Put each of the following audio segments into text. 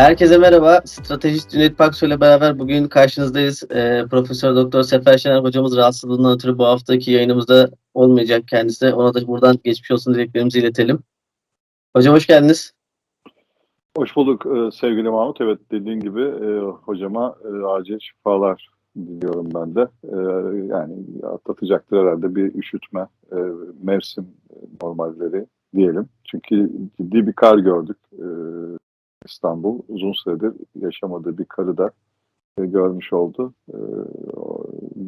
Herkese merhaba. Stratejist Cüneyt Paksu ile beraber bugün karşınızdayız. Ee, Profesör Doktor Sefer Şener hocamız rahatsızlığından ötürü bu haftaki yayınımızda olmayacak kendisi. Ona da buradan geçmiş olsun dileklerimizi iletelim. Hocam hoş geldiniz. Hoş bulduk e, sevgili Mahmut. Evet dediğin gibi e, hocama e, acil şifalar diliyorum ben de. E, yani atlatacaktır herhalde bir üşütme, e, mevsim normalleri diyelim. Çünkü ciddi bir kar gördük e, İstanbul. Uzun süredir yaşamadığı bir karı da e, görmüş oldu. E,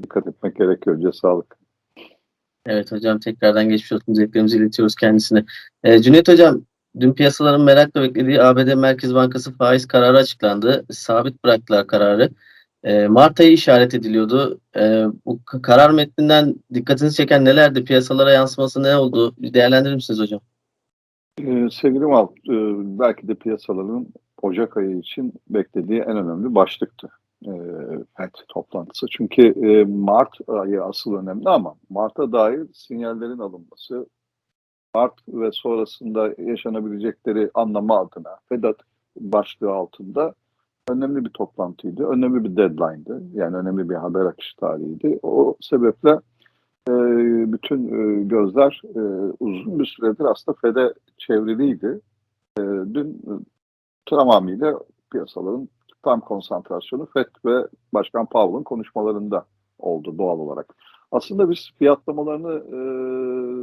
dikkat etmek gerekiyor. Önce sağlık. Evet hocam tekrardan geçmiş olsun dileklerimizi iletiyoruz kendisine. Ee, Cüneyt hocam dün piyasaların merakla beklediği ABD Merkez Bankası faiz kararı açıklandı. Sabit bıraktılar kararı. Ee, Mart ayı işaret ediliyordu. Ee, bu karar metninden dikkatinizi çeken nelerdi? Piyasalara yansıması ne oldu? Bir Değerlendirir misiniz hocam? Ee, sevgili Mahmut, e, belki de piyasaların Ocak ayı için beklediği en önemli başlıktı. E, FED toplantısı. Çünkü e, Mart ayı asıl önemli ama Mart'a dair sinyallerin alınması, Mart ve sonrasında yaşanabilecekleri anlama adına FED başlığı altında önemli bir toplantıydı. Önemli bir deadline'dı. Yani önemli bir haber akışı tarihiydi. O sebeple e, bütün e, gözler e, uzun bir süredir aslında FED'e çevriliydi. E, dün e, tamamıyla piyasaların tam konsantrasyonu FED ve Başkan Powell'ın konuşmalarında oldu doğal olarak. Aslında biz fiyatlamalarını e,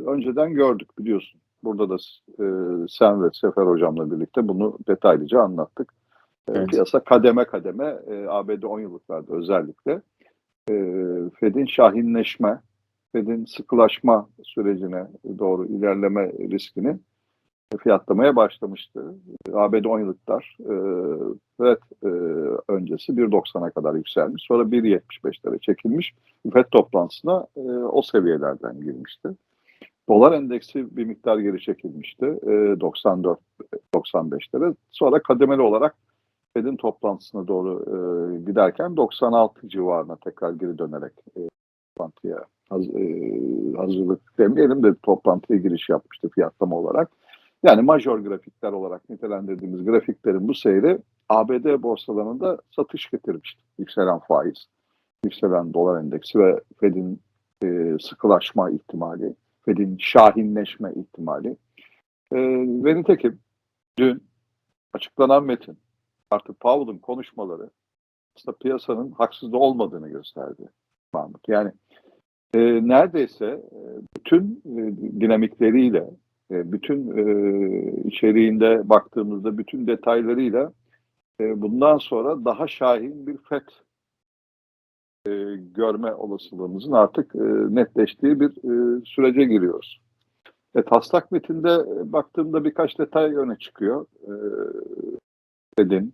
önceden gördük biliyorsun. Burada da e, sen ve Sefer hocamla birlikte bunu detaylıca anlattık. E, Evet. Piyasa kademe kademe e, ABD 10 yıllıklarda özellikle e, Fed'in şahinleşme, Fed'in sıkılaşma sürecine doğru ilerleme riskini fiyatlamaya başlamıştı. ABD 10 yıllıklar e, FED e, öncesi 1.90'a kadar yükselmiş. Sonra 1.75'lere çekilmiş. FED toplantısına e, o seviyelerden girmişti. Dolar endeksi bir miktar geri çekilmişti. E, 94 95'lere. Sonra kademeli olarak Fed'in toplantısına doğru giderken 96 civarına tekrar geri dönerek toplantıya haz- e, hazırlık demeyelim de toplantıya giriş yapmıştı fiyatlama olarak. Yani major grafikler olarak nitelendirdiğimiz grafiklerin bu seyri ABD borsalarında satış getirmişti. Yükselen faiz, yükselen dolar endeksi ve Fed'in e, sıkılaşma ihtimali, Fed'in şahinleşme ihtimali. E, ve nitekim dün açıklanan metin artık Powell'ın konuşmaları aslında piyasanın haksız olmadığını gösterdi. Yani e, neredeyse bütün e, dinamikleriyle, e, bütün e, içeriğinde baktığımızda bütün detaylarıyla e, bundan sonra daha şahin bir FED e, görme olasılığımızın artık e, netleştiği bir e, sürece giriyoruz. E, taslak metinde e, baktığımda birkaç detay öne çıkıyor. E, Fed'in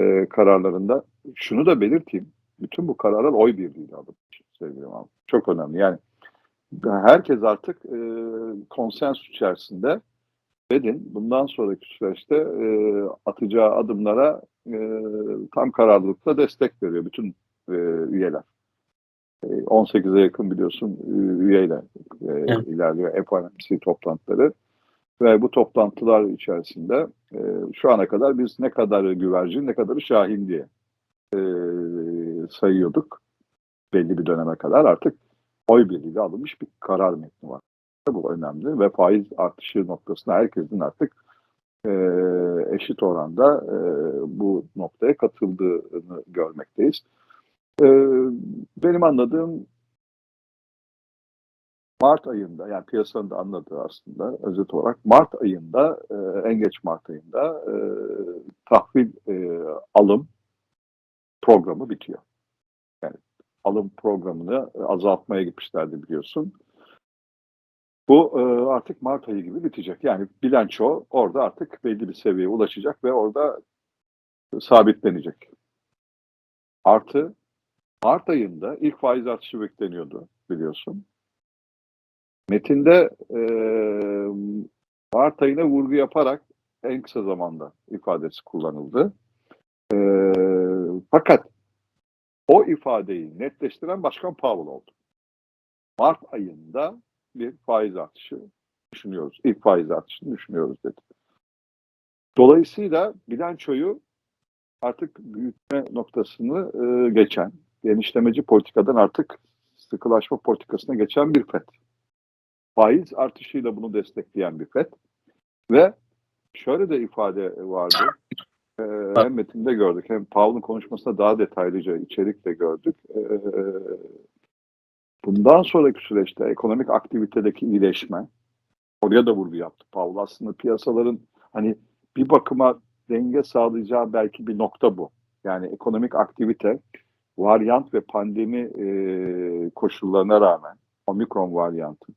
e, kararlarında. Şunu da belirteyim. Bütün bu kararlar oy birliğiyle alınmış sevgili Mahmut. Çok önemli. Yani herkes artık e, konsensüs içerisinde Fed'in bundan sonraki süreçte e, atacağı adımlara e, tam kararlılıkla destek veriyor bütün e, üyeler. E, 18'e yakın biliyorsun üyeyle e, Evet. ilerliyor FOMC toplantıları. Ve bu toplantılar içerisinde e, şu ana kadar biz ne kadarı güvercin ne kadarı şahin diye e, sayıyorduk. Belli bir döneme kadar artık oy birliğiyle alınmış bir karar metni var. Bu önemli ve faiz artışı noktasında herkesin artık e, eşit oranda e, bu noktaya katıldığını görmekteyiz. E, benim anladığım Mart ayında yani piyasanın da anladığı aslında özet olarak Mart ayında e, en geç Mart ayında e, tahvil e, alım programı bitiyor. Alım programını azaltmaya gitmişlerdi biliyorsun. Bu e, artık Mart ayı gibi bitecek. Yani bilanço orada artık belli bir seviyeye ulaşacak ve orada sabitlenecek. Artı Mart ayında ilk faiz artışı bekleniyordu biliyorsun. Metinde e, Mart ayına vurgu yaparak en kısa zamanda ifadesi kullanıldı. E, fakat o ifadeyi netleştiren Başkan Powell oldu. Mart ayında bir faiz artışı düşünüyoruz. İlk faiz artışını düşünüyoruz dedi. Dolayısıyla bilançoyu artık büyütme noktasını e, geçen, genişlemeci politikadan artık sıkılaşma politikasına geçen bir FED. Faiz artışıyla bunu destekleyen bir FED. Ve şöyle de ifade vardı. E, hem metinde gördük hem Powell'ın konuşmasında daha detaylıca içerikle gördük. E, bundan sonraki süreçte ekonomik aktivitedeki iyileşme, oraya da vurgu yaptı Powell. Aslında piyasaların hani bir bakıma denge sağlayacağı belki bir nokta bu. Yani ekonomik aktivite varyant ve pandemi e, koşullarına rağmen omikron varyantı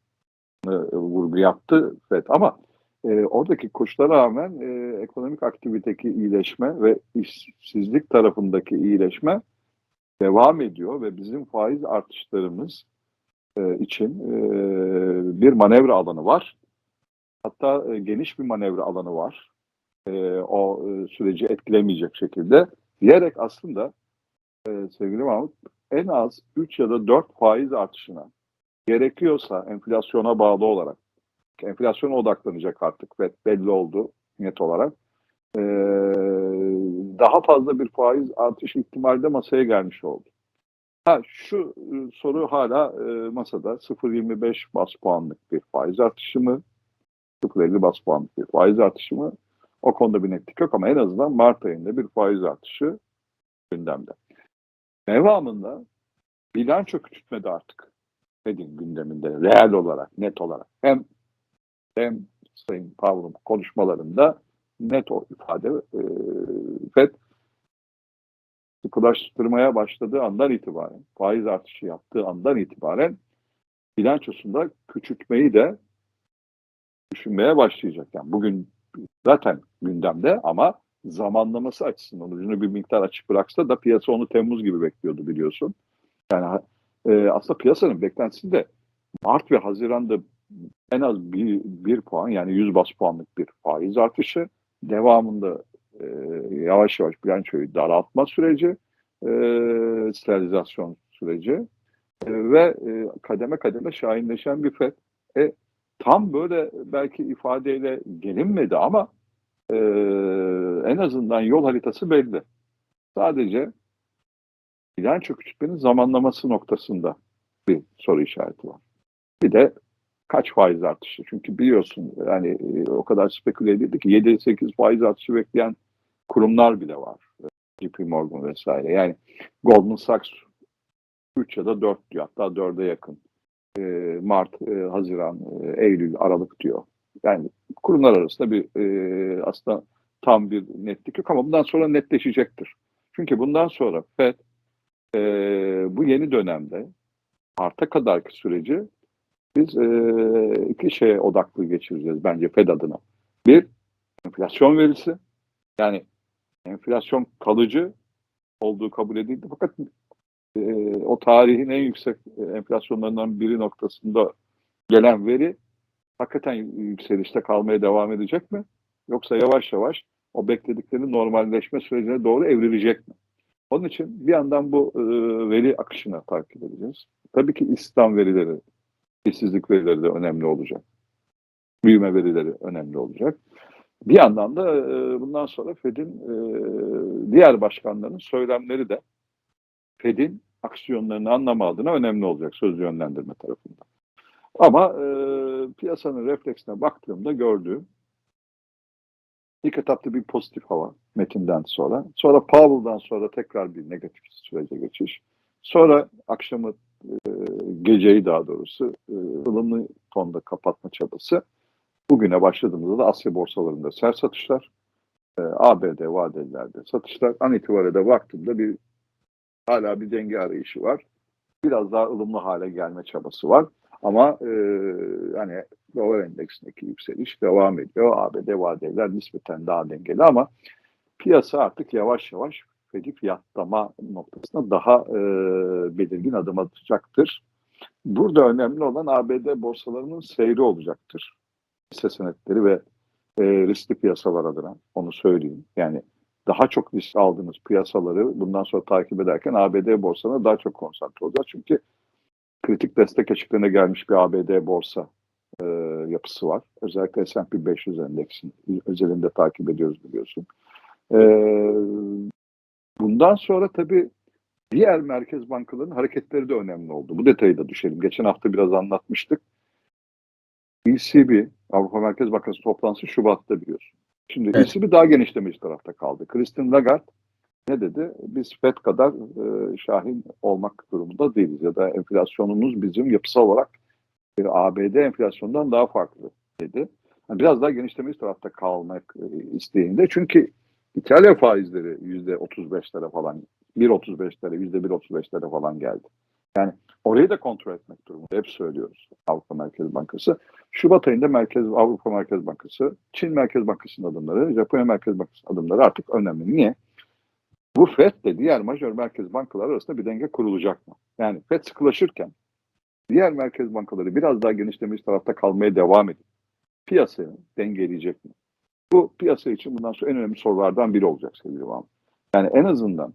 e, vurgu yaptı FED ama e, oradaki koşullara rağmen e, ekonomik aktivitedeki iyileşme ve işsizlik tarafındaki iyileşme devam ediyor ve bizim faiz artışlarımız e, için e, bir manevra alanı var. Hatta e, geniş bir manevra alanı var. E, o e, süreci etkilemeyecek şekilde diyerek aslında e, sevgili Mahmut en az 3 ya da 4 faiz artışına gerekiyorsa enflasyona bağlı olarak enflasyona odaklanacak artık ve belli oldu net olarak e, daha fazla bir faiz artış ihtimali de masaya gelmiş oldu. Ha, şu e, soru hala e, masada 0.25 bas puanlık bir faiz artışı mı? 0.50 bas puanlık bir faiz artışı mı? O konuda bir netlik yok ama en azından Mart ayında bir faiz artışı gündemde. Devamında bilanço küçültme de artık Fed'in gündeminde reel olarak, net olarak hem hem Sayın Powell'ın konuşmalarında net o ifade e, Fed sıkılaştırmaya başladığı andan itibaren, faiz artışı yaptığı andan itibaren bilançosunda küçültmeyi de düşünmeye başlayacak. Yani bugün zaten gündemde ama zamanlaması açısından ucunu bir miktar açık bıraksa da piyasa onu Temmuz gibi bekliyordu biliyorsun. Yani e, aslında piyasanın beklentisi de Mart ve Haziran'da en az bir, bir puan yani 100 bas puanlık bir faiz artışı devamında e, yavaş yavaş bilançoyu daraltma süreci e, sterilizasyon süreci e, ve e, kademe kademe şahinleşen bir FED. E, tam böyle belki ifadeyle gelinmedi ama e, en azından yol haritası belli. Sadece bilanço küçültmenin zamanlaması noktasında bir soru işareti var. Bir de kaç faiz artışı? Çünkü biliyorsun yani e, o kadar speküle edildi ki 7-8 faiz artışı bekleyen kurumlar bile var. JP Morgan vesaire. Yani Goldman Sachs 3 ya da 4 diyor. Hatta 4'e yakın. E, Mart, e, Haziran, e, Eylül, Aralık diyor. Yani kurumlar arasında bir e, aslında tam bir netlik yok ama bundan sonra netleşecektir. Çünkü bundan sonra FED e, bu yeni dönemde Mart'a kadarki süreci biz e, iki şeye odaklı geçireceğiz bence FED adına. Bir, enflasyon verisi. Yani enflasyon kalıcı olduğu kabul edildi. Fakat e, o tarihin en yüksek enflasyonlarından biri noktasında gelen veri hakikaten yükselişte kalmaya devam edecek mi? Yoksa yavaş yavaş o beklediklerinin normalleşme sürecine doğru evrilecek mi? Onun için bir yandan bu e, veri akışına takip edeceğiz. Tabii ki istihdam verileri, işsizlik verileri de önemli olacak. Büyüme verileri önemli olacak. Bir yandan da e, bundan sonra Fed'in e, diğer başkanlarının söylemleri de Fed'in aksiyonlarını anlama adına önemli olacak söz yönlendirme tarafında. Ama e, piyasanın refleksine baktığımda gördüğüm ilk etapta bir pozitif hava metinden sonra. Sonra Powell'dan sonra tekrar bir negatif sürece geçiş. Sonra akşamı e, geceyi daha doğrusu e, ılımlı tonda kapatma çabası. Bugüne başladığımızda da Asya borsalarında sert satışlar, e, ABD vadelilerde satışlar. An itibariyle baktığımda bir hala bir denge arayışı var. Biraz daha ılımlı hale gelme çabası var. Ama e, hani dolar endeksindeki yükseliş devam ediyor. ABD vadeler nispeten daha dengeli ama piyasa artık yavaş yavaş Fed'i fiyatlama noktasında daha e, belirgin adım atacaktır. Burada önemli olan ABD borsalarının seyri olacaktır. Hisse senetleri ve e, riskli piyasalar adına onu söyleyeyim. Yani daha çok risk aldığımız piyasaları bundan sonra takip ederken ABD borsalarına daha çok konsantre olacağız. Çünkü kritik destek eşiklerine gelmiş bir ABD borsa e, yapısı var. Özellikle S&P 500 endeksinin özelinde takip ediyoruz biliyorsun. E, Bundan sonra tabii diğer merkez bankalarının hareketleri de önemli oldu. Bu detayı da düşelim. Geçen hafta biraz anlatmıştık. ECB, Avrupa Merkez Bankası toplantısı Şubat'ta biliyorsun. Şimdi Evet. ECB daha genişlemiş tarafta kaldı. Christine Lagarde ne dedi? Biz FED kadar e, şahin olmak durumunda değiliz ya da enflasyonumuz bizim yapısal olarak bir ABD enflasyonundan daha farklı dedi. Yani biraz daha genişlemiş tarafta kalmak e, isteğinde. Çünkü İtalya faizleri yüzde 35'lere falan, 1.35'lere, yüzde 1.35'lere falan geldi. Yani orayı da kontrol etmek durumunda. Hep söylüyoruz Avrupa Merkez Bankası. Şubat ayında Merkez Avrupa Merkez Bankası, Çin Merkez Bankası'nın adımları, Japonya Merkez Bankası'nın adımları artık önemli. Niye? Bu FED de diğer majör merkez bankaları arasında bir denge kurulacak mı? Yani FED sıkılaşırken diğer merkez bankaları biraz daha genişlemiş tarafta kalmaya devam edip piyasayı dengeleyecek mi? Bu piyasa için bundan sonra en önemli sorulardan biri olacak sevgili Mahmut. Yani en azından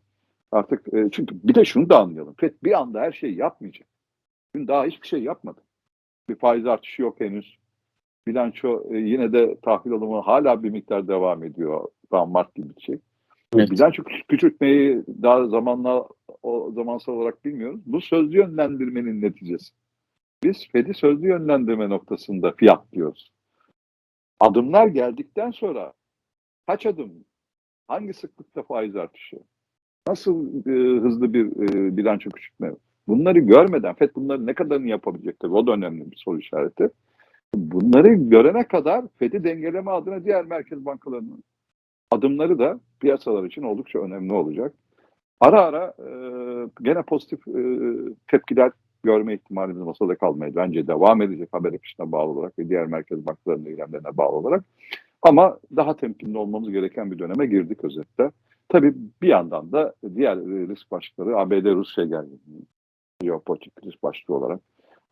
artık e, çünkü bir de şunu da anlayalım. FED bir anda her şeyi yapmayacak. Dün daha hiçbir şey yapmadı. Bir faiz artışı yok henüz. Bilanço e, yine de tahvil alımı hala bir miktar devam ediyor. Daha Mart gibi bir şey. Evet. Bilanço küç- küçültmeyi daha zamanla o zamansal olarak bilmiyoruz. Bu sözlü yönlendirmenin neticesi. Biz Fed'i sözlü yönlendirme noktasında fiyat diyoruz. Adımlar geldikten sonra kaç adım, hangi sıklıkta faiz artışı, nasıl e, hızlı bir e, bilanço küçültme, bunları görmeden FED bunları ne kadarını yapabilecek tabii o da önemli bir soru işareti. Bunları görene kadar FED'i dengeleme adına diğer merkez bankalarının adımları da piyasalar için oldukça önemli olacak. Ara ara e, gene pozitif e, tepkiler görme ihtimalimiz masada kalmaya bence devam edecek haber akışına bağlı olarak ve diğer merkez bankalarının eylemlerine bağlı olarak. Ama daha temkinli olmamız gereken bir döneme girdik özetle. Tabii bir yandan da diğer e, risk başlıkları ABD-Rusya gerginliği, jeopolitik risk başlığı olarak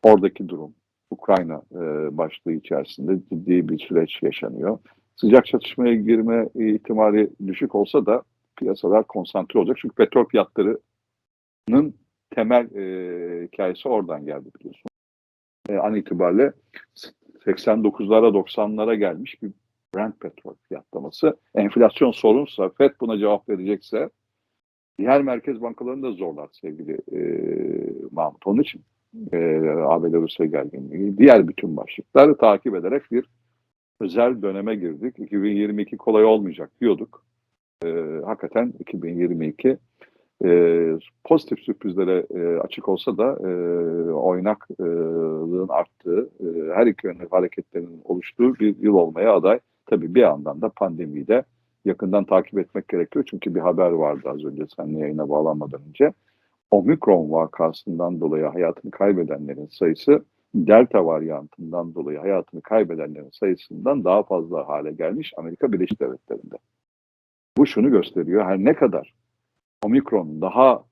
oradaki durum, Ukrayna e, başlığı içerisinde ciddi bir süreç yaşanıyor. Sıcak çatışmaya girme ihtimali düşük olsa da piyasalar konsantre olacak. Çünkü petrol fiyatlarının temel e, hikayesi oradan geldi biliyorsun. E, an itibariyle 89'lara 90'lara gelmiş bir Brent petrol fiyatlaması. Enflasyon sorunsa, FED buna cevap verecekse diğer merkez bankalarını da zorlar sevgili e, Mahmut. Onun için e, ABD Rusya gerginliği, diğer bütün başlıkları takip ederek bir özel döneme girdik. 2022 kolay olmayacak diyorduk. E, hakikaten 2022 e, pozitif sürprizlere e, açık olsa da e, oynaklığın arttığı, e, her iki yönlü hareketlerin oluştuğu bir yıl olmaya aday. Tabii bir yandan da pandemiyi de yakından takip etmek gerekiyor. Çünkü bir haber vardı az önce seninle yayına bağlanmadan önce. Omikron vakasından dolayı hayatını kaybedenlerin sayısı Delta varyantından dolayı hayatını kaybedenlerin sayısından daha fazla hale gelmiş Amerika Birleşik Devletleri'nde. Bu şunu gösteriyor. Her ne kadar Omikron daha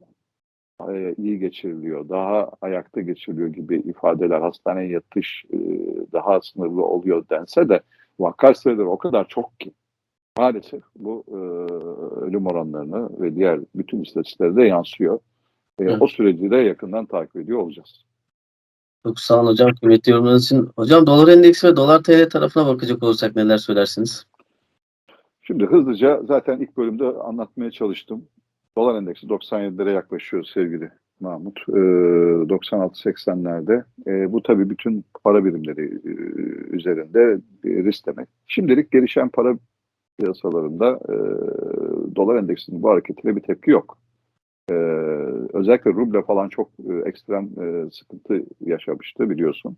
e, iyi geçiriliyor, daha ayakta geçiriliyor gibi ifadeler, hastaneye yatış e, daha sınırlı oluyor dense de vaka sayıları o kadar çok ki maalesef bu e, ölüm oranlarını ve diğer bütün istatistiklere de yansıyor. E, Evet. O süreci de yakından takip ediyor olacağız. Çok sağ olun hocam. Kıymetli yorumlarınız için. Hocam dolar endeksi ve dolar TL tarafına bakacak olursak neler söylersiniz? Şimdi hızlıca zaten ilk bölümde anlatmaya çalıştım. Dolar endeksi 97'lere yaklaşıyor sevgili Mahmut. Ee, 96-80'lerde. Ee, bu tabii bütün para birimleri e, üzerinde risk demek. Şimdilik gelişen para piyasalarında e, dolar endeksinin bu hareketine bir tepki yok. Ee, özellikle ruble falan çok e, ekstrem e, sıkıntı yaşamıştı biliyorsun.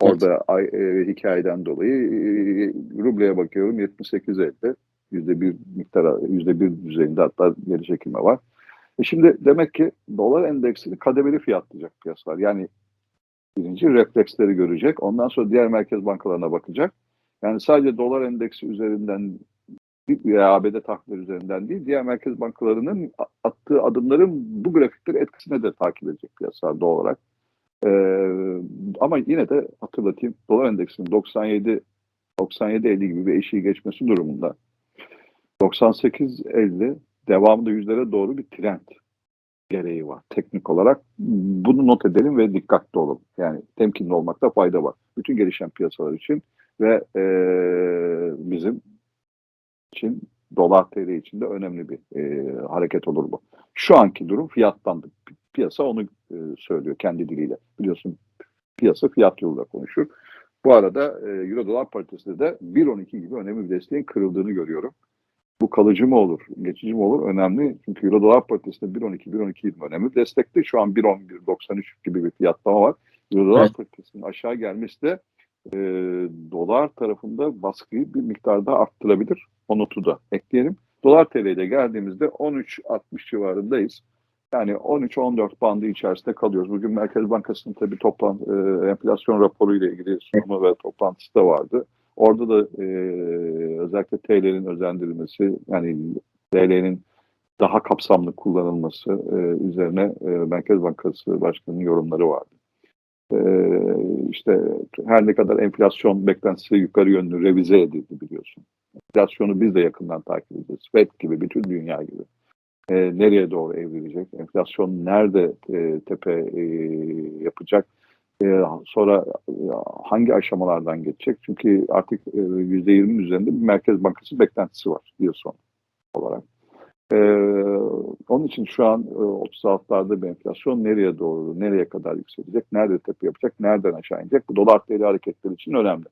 Orada ay, e, hikayeden dolayı e, rubleye bakıyorum 78.50 yüzde bir miktara yüzde bir düzeyinde hatta geri çekilme var. E şimdi demek ki dolar endeksini kademeli fiyatlayacak piyasalar. Yani birinci refleksleri görecek. Ondan sonra diğer merkez bankalarına bakacak. Yani sadece dolar endeksi üzerinden veya ABD tahvilleri üzerinden değil, diğer merkez bankalarının attığı adımların bu grafikleri etkisine de takip edecek piyasalar doğal olarak. Ee, ama yine de hatırlatayım, dolar endeksinin 97 97.50 gibi bir eşiği geçmesi durumunda 98.50 devamlı yüzlere doğru bir trend gereği var teknik olarak. Bunu not edelim ve dikkatli olalım. Yani temkinli olmakta fayda var. Bütün gelişen piyasalar için ve e, bizim için dolar TL için de önemli bir e, hareket olur bu. Şu anki durum fiyattandı. Pi- Piyasa onu e, söylüyor kendi diliyle. Biliyorsun piyasa fiyat yoluyla konuşur. Bu arada e, Euro dolar paritesinde de 1.12 gibi önemli bir desteğin kırıldığını görüyorum. Bu kalıcı mı olur, geçici mi olur önemli. Çünkü Euro dolar paritesinde 1.12, 1.12 önemli bir destekti. Şu an 1.11.93 gibi bir fiyatlama var. Euro dolar Evet. paritesinin aşağı gelmesi de e, dolar tarafında baskıyı bir miktarda arttırabilir. O notu da ekleyelim. Dolar TL'de geldiğimizde 13.60 civarındayız. Yani 13-14 bandı içerisinde kalıyoruz. Bugün Merkez Bankası'nın tabii toplan e, enflasyon raporu ile ilgili sunumu ve toplantısı da vardı. Orada da e, özellikle TL'nin özendirilmesi, yani TL'nin daha kapsamlı kullanılması e, üzerine e, Merkez Bankası Başkanı'nın yorumları vardı. E, işte her ne kadar enflasyon beklentisi yukarı yönlü revize edildi biliyorsun. Enflasyonu biz de yakından takip edeceğiz. FED gibi, bütün dünya gibi. E, nereye doğru evrilecek? Enflasyon nerede e, tepe e, yapacak? E, sonra e, hangi aşamalardan geçecek? Çünkü artık e, %20'nin üzerinde bir Merkez Bankası beklentisi var yıl sonu olarak. E, onun için şu an e, 36'larda bir enflasyon nereye doğru, nereye kadar yükselecek, nerede tepe yapacak, nereden aşağı inecek? Bu dolar TL hareketleri için önemli.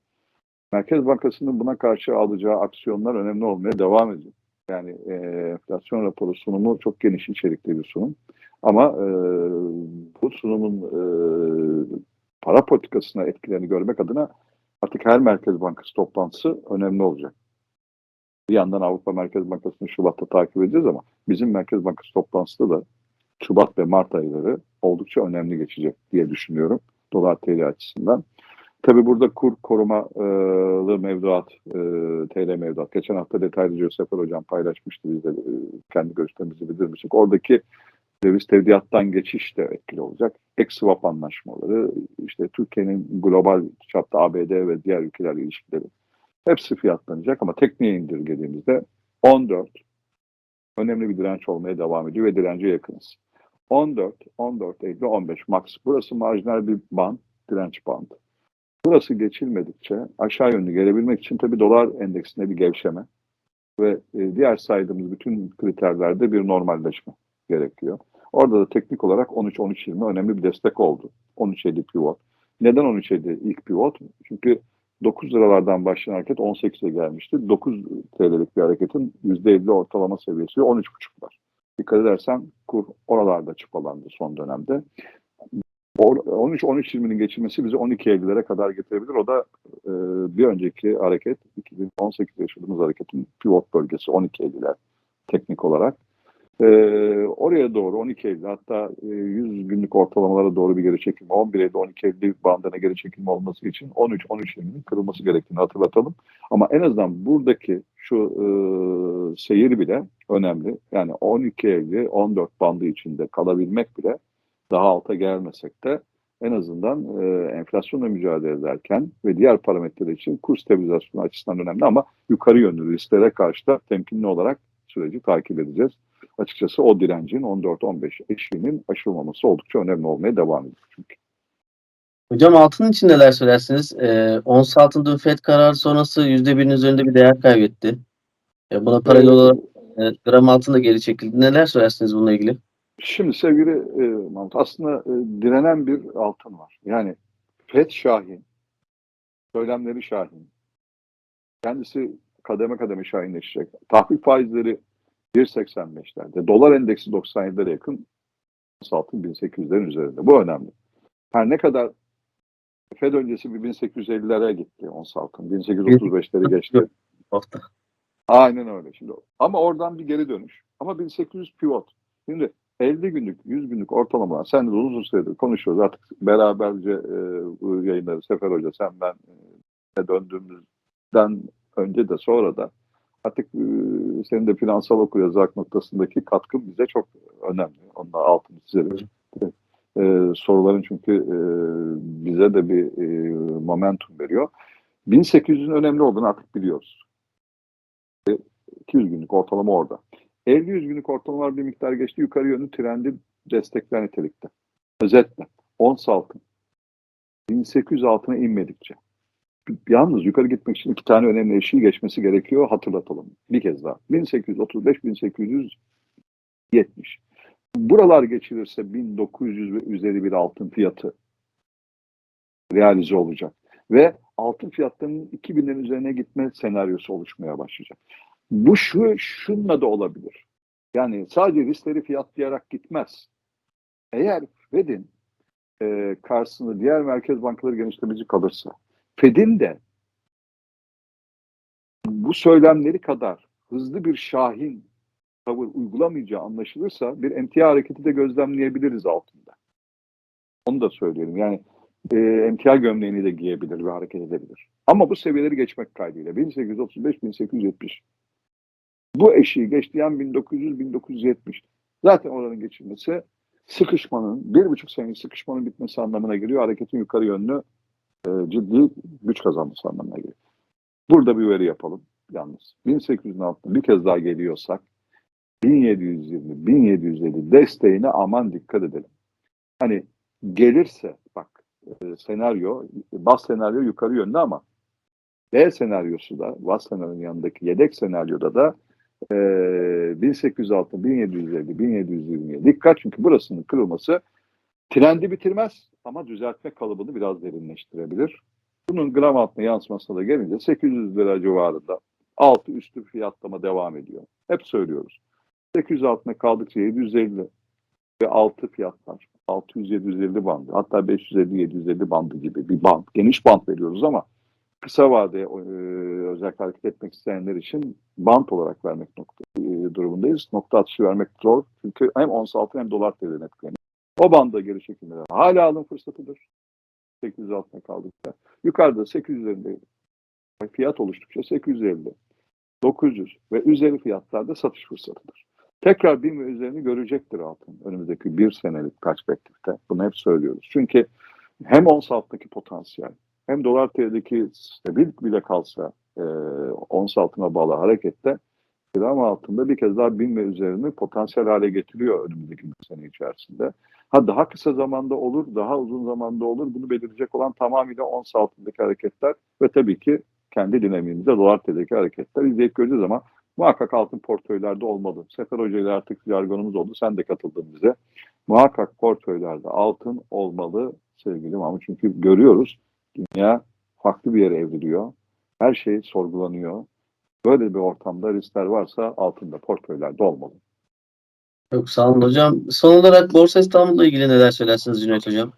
Merkez Bankası'nın buna karşı alacağı aksiyonlar önemli olmaya devam edecek. Yani e, enflasyon raporu sunumu çok geniş içerikli bir sunum. Ama e, bu sunumun e, para politikasına etkilerini görmek adına artık her Merkez Bankası toplantısı önemli olacak. Bir yandan Avrupa Merkez Bankası'nı Şubat'ta takip edeceğiz ama bizim Merkez Bankası toplantısı da Şubat ve Mart ayları oldukça önemli geçecek diye düşünüyorum dolar TL açısından. Tabii burada kur korumalı mevduat, e, TL mevduat. Geçen hafta detaylıca Sefer Hocam paylaşmıştı bizde e, kendi görüşlerimizi bildirmiştik. Oradaki döviz tevdiattan geçiş de etkili olacak. Ek swap anlaşmaları, işte Türkiye'nin global çapta ABD ve diğer ülkelerle ilişkileri hepsi fiyatlanacak ama tekniğe indirgediğimizde 14 önemli bir direnç olmaya devam ediyor ve dirence yakınız. 14, 14, 50, 15 max. Burası marjinal bir band, direnç bandı. Burası geçilmedikçe aşağı yönlü gelebilmek için tabii dolar endeksinde bir gevşeme ve e, diğer saydığımız bütün kriterlerde bir normalleşme gerekiyor. Orada da teknik olarak 13-13-20 önemli bir destek oldu. 13-50 pivot. Neden 13-50 ilk pivot? Çünkü 9 liralardan başlayan hareket 18'e gelmişti. 9 TL'lik bir hareketin %50 ortalama seviyesi 13,5'lar. Dikkat edersen kur oralarda çıpalandı son dönemde. 13-13-20'nin geçilmesi bizi 12.50'lere kadar getirebilir. O da e, bir önceki hareket 2018 yaşadığımız hareketin pivot bölgesi 12.50'ler teknik olarak. E, oraya doğru 12.50 hatta e, 100 günlük ortalamalara doğru bir geri çekilme 11.50 12.50 bandına geri çekilme olması için 13-13.20'nin kırılması gerektiğini hatırlatalım. Ama en azından buradaki şu e, seyir bile önemli. Yani 12.50 14 bandı içinde kalabilmek bile daha alta gelmesek de en azından e, enflasyonla mücadele ederken ve diğer parametreler için kur stabilizasyonu açısından önemli ama yukarı yönlü risklere karşı da temkinli olarak süreci takip edeceğiz. Açıkçası o direncin 14-15 eşiğinin aşılmaması oldukça önemli olmaya devam ediyor çünkü. Hocam altın için neler söylersiniz? Ee, ons altın dün FED kararı sonrası %1'in üzerinde bir değer kaybetti. E, buna paralel olarak e, gram altın da geri çekildi. Neler söylersiniz bununla ilgili? Şimdi sevgili e, Mahmut aslında e, direnen bir altın var. Yani FED Şahin, söylemleri Şahin, kendisi kademe kademe şahinleşecek. Tahvil faizleri 1.85'lerde, dolar endeksi 97'lere yakın, altın 1800'lerin üzerinde. Bu önemli. Her ne kadar FED öncesi bir 1850'lere gitti ons altın. 1835'leri geçti. Hafta. Aynen öyle. Şimdi ama oradan bir geri dönüş. Ama 1800 pivot. Şimdi 50 günlük, 100 günlük ortalamalar. Sen de uzun süredir konuşuyoruz. Artık beraberce e, yayınları Sefer Hoca sen ben e, döndüğümüzden önce de sonra da artık e, senin de finansal okuryazarlık noktasındaki katkın bize çok önemli. Onunla altını çizelim. E, soruların çünkü e, bize de bir e, momentum veriyor. 1800'ün önemli olduğunu artık biliyoruz. 200 günlük ortalama orada. 50-100 günlük ortalamalar bir miktar geçti. Yukarı yönlü trendi destekler nitelikte. Özetle ons altın 1800 altına inmedikçe Yalnız yukarı gitmek için iki tane önemli eşiği geçmesi gerekiyor. Hatırlatalım. Bir kez daha. 1835-1870. Buralar geçilirse 1900 ve üzeri bir altın fiyatı realize olacak. Ve altın fiyatlarının 2000'lerin üzerine gitme senaryosu oluşmaya başlayacak. Bu şu şunla da olabilir. Yani sadece riskleri fiyatlayarak gitmez. Eğer Fed'in e, karşısında diğer merkez bankaları genişlemeci kalırsa, Fed'in de bu söylemleri kadar hızlı bir şahin tavır uygulamayacağı anlaşılırsa bir emtia hareketi de gözlemleyebiliriz altında. Onu da söyleyelim. Yani e, emtia gömleğini de giyebilir ve hareket edebilir. Ama bu seviyeleri geçmek kaydıyla 1835-1870 bu eşiği geçtiğin 1900-1970 zaten oranın geçilmesi sıkışmanın, bir buçuk senelik sıkışmanın bitmesi anlamına geliyor. Hareketin yukarı yönlü e, ciddi güç kazanması anlamına geliyor. Burada bir veri yapalım yalnız. 1800'ün altına bir kez daha geliyorsak 1720, 1750 desteğine aman dikkat edelim. Hani gelirse bak e, senaryo, bas senaryo yukarı yönlü ama D senaryosu da, bas senaryonun yanındaki yedek senaryoda da e, 1806, 1750, 1720'ye dikkat çünkü burasının kırılması trendi bitirmez ama düzeltme kalıbını biraz derinleştirebilir. Bunun gram altına yansımasına da gelince 800 lira civarında altı üstü fiyatlama devam ediyor. Hep söylüyoruz. 800 altına kaldıkça 750 ve altı fiyatlar 600-750 bandı hatta 550-750 bandı gibi bir band, geniş band veriyoruz ama kısa vade e, özellikle hareket etmek isteyenler için bant olarak vermek nokta, e, durumundayız. Nokta atışı vermek zor. Çünkü hem ons altın hem dolar TL'den etkileniyor. O banda geri çekilmeler hala alım fırsatıdır. 800 altına kaldıkça. Yukarıda 800'lerinde fiyat oluştukça 850, 900 ve üzeri fiyatlarda satış fırsatıdır. Tekrar 1000 ve üzerini görecektir altın önümüzdeki bir senelik perspektifte. Bunu hep söylüyoruz. Çünkü hem ons alttaki potansiyel hem dolar TL'deki stabil bile kalsa e, ons altına bağlı harekette gram altında bir kez daha bin ve üzerini potansiyel hale getiriyor önümüzdeki bir sene içerisinde. Ha daha kısa zamanda olur, daha uzun zamanda olur. Bunu belirleyecek olan tamamıyla ons altındaki hareketler ve tabii ki kendi dinamiğimizde dolar TL'deki hareketler izleyip göreceğiz ama muhakkak altın portföylerde olmalı. Sefer Hoca ile artık jargonumuz oldu. Sen de katıldın bize. Muhakkak portföylerde altın olmalı sevgili Mahmut. Çünkü görüyoruz dünya farklı bir yere evriliyor. Her şey sorgulanıyor. Böyle bir ortamda riskler varsa altında portföylerde olmalı. Çok sağ olun hocam. Son olarak Borsa İstanbul'la ilgili neler söylersiniz Cüneyt hocam?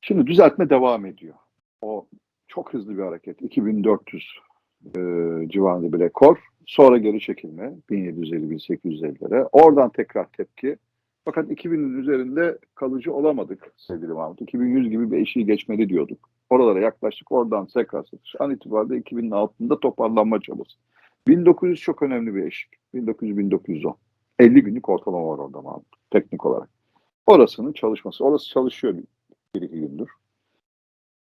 Şimdi düzeltme devam ediyor. O çok hızlı bir hareket. 2400 e, civarında bir rekor. Sonra geri çekilme 1750-1850'lere. Oradan tekrar tepki. Fakat 2000'in üzerinde kalıcı olamadık sevgili Mahmut. 2100 gibi bir eşiği geçmeli diyorduk. Oralara yaklaştık. Oradan tekrar satış. An itibariyle 2000'in altında toparlanma çabası. 1900 çok önemli bir eşik. 1900-1910. 50 günlük ortalama var orada Mahmut. Teknik olarak. Orasının çalışması. Orası çalışıyor bir, bir iki gündür.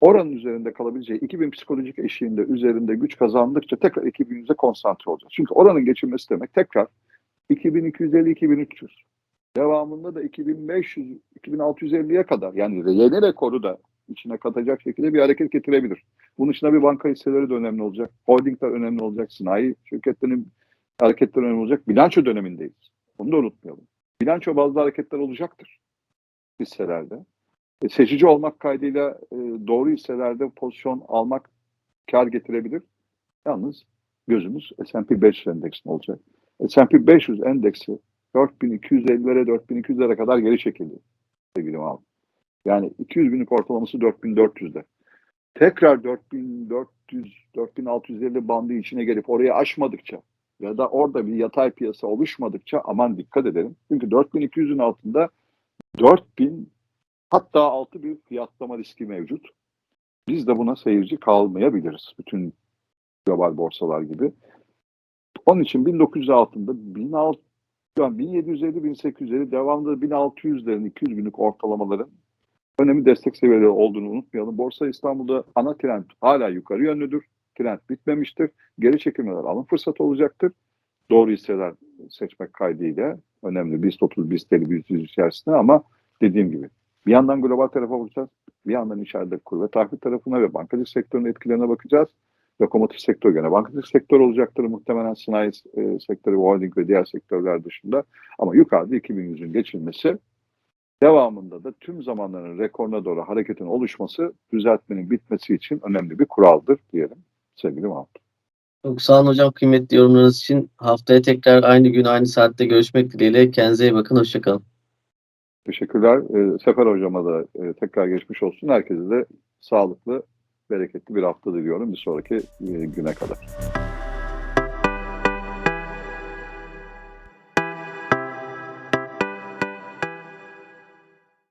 Oranın üzerinde kalabileceği 2000 psikolojik eşiğinde üzerinde güç kazandıkça tekrar 2100'e konsantre olacak. Çünkü oranın geçilmesi demek tekrar 2250-2300. Devamında da 2500-2650'ye kadar yani yeni rekoru da içine katacak şekilde bir hareket getirebilir. Bunun içinde bir banka hisseleri de önemli olacak. Holdingler önemli olacak. Sanayi şirketlerinin hareketleri önemli olacak. Bilanço dönemindeyiz. Bunu da unutmayalım. Bilanço bazı hareketler olacaktır hisselerde. E, seçici olmak kaydıyla e, doğru hisselerde pozisyon almak kar getirebilir. Yalnız gözümüz S&P 500 endeksinde olacak. S&P 500 endeksi 4250'lere 4200'lere kadar geri çekildi sevgili abi. Yani 200 günlük ortalaması 4400'de. Tekrar 4400 4650 bandı içine gelip oraya aşmadıkça ya da orada bir yatay piyasa oluşmadıkça aman dikkat edelim. Çünkü 4200'ün altında 4000 hatta altı bir fiyatlama riski mevcut. Biz de buna seyirci kalmayabiliriz. Bütün global borsalar gibi. Onun için 1900 altında 1600 1750-1850 devamlı 1600'lerin 200 günlük ortalamaların önemli destek seviyeleri olduğunu unutmayalım. Borsa İstanbul'da ana trend hala yukarı yönlüdür. Trend bitmemiştir. Geri çekilmeler alım fırsatı olacaktır. Doğru hisseler seçmek kaydıyla önemli. BIST 30, BIST 50, BIST 100 içerisinde ama dediğim gibi bir yandan global tarafa bakacağız. Bir yandan içeride kur tahvil tarafına ve bankacılık sektörünün etkilerine bakacağız. Lokomotif sektör gene bankacılık sektör olacaktır muhtemelen sanayi e, sektörü, holding ve diğer sektörler dışında. Ama yukarıda 2100'ün geçilmesi devamında da tüm zamanların rekoruna doğru hareketin oluşması düzeltmenin bitmesi için önemli bir kuraldır diyelim sevgili Mahmut. Çok sağ olun hocam kıymetli yorumlarınız için. Haftaya tekrar aynı gün aynı saatte görüşmek dileğiyle. Kendinize iyi bakın. Hoşçakalın. Teşekkürler. Ee, Sefer hocama da e, tekrar geçmiş olsun. Herkese de sağlıklı, bereketli bir hafta diliyorum bir sonraki e, güne kadar.